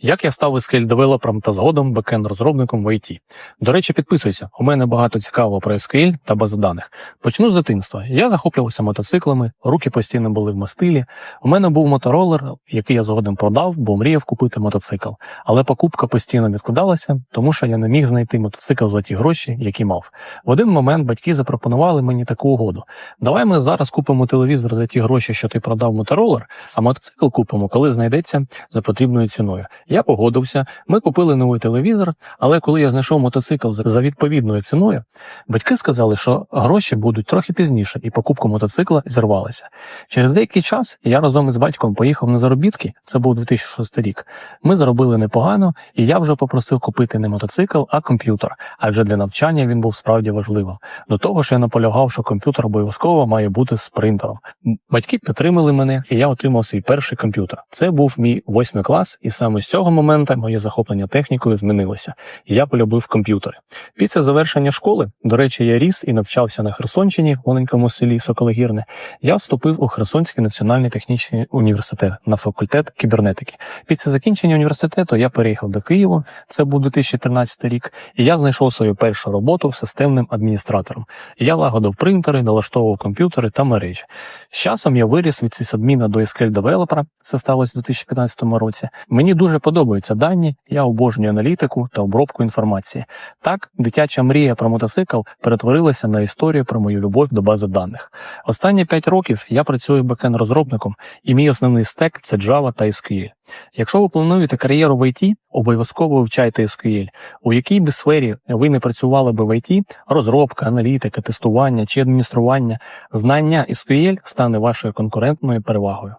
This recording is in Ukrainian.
Як я став SQL девелопером та згодом бекенд-розробником в IT? До речі, підписуйся. У мене багато цікавого про SQL та бази даних. Почну з дитинства. Я захоплювався мотоциклами, руки постійно були в мастилі. У мене був моторолер, який я згодом продав, бо мріяв купити мотоцикл. Але покупка постійно відкладалася, тому що я не міг знайти мотоцикл за ті гроші, які мав. В один момент батьки запропонували мені таку угоду: давай ми зараз купимо телевізор за ті гроші, що ти продав моторолер, а мотоцикл купимо, коли знайдеться за потрібною ціною. Я погодився, ми купили новий телевізор, але коли я знайшов мотоцикл за- відповідною ціною, батьки сказали, що гроші будуть трохи пізніше, і покупка мотоцикла зірвалася. Через деякий час я разом із батьком поїхав на заробітки, це був 2006 рік. Ми заробили непогано, і я вже попросив купити не мотоцикл, а комп'ютер, адже для навчання він був справді важливим. До того ж, я наполягав, що комп'ютер обов'язково має бути з принтером. Батьки підтримали мене, і я отримав свій перший комп'ютер. Це був мій восьмий клас, і саме з цього моменту моє захоплення технікою змінилося. І я полюбив комп'ютери. Після завершення школи, до речі, я ріс і навчався на Херсонщині, в маленькому селі Сокологірне. Я вступив у Херсонський національний технічний університет на факультет кібернетики. Після закінчення університету я переїхав до Києва. Це був 2013 рік, і я знайшов свою першу роботу системним адміністратором. Я лагодив принтери, налаштовував комп'ютери та мережі. З часом я виріс від сисадміна до SQL девелопера. Це сталося у 2015 році. Мені дуже подобаються дані. Я обожнюю аналітику та обробку інформації. Так, дитяча мрія про мотоцикл перетворилася на історію про мою любов до бази даних. Останні 5 років я працюю бекенд-розробником, і мій основний стек це Java та SQL. Якщо ви плануєте кар'єру в IT, обов'язково вивчайте SQL. У якій би сфері ви не працювали би в IT, розробка, аналітика, тестування чи адміністрування, знання SQL стане вашою конкурентною перевагою.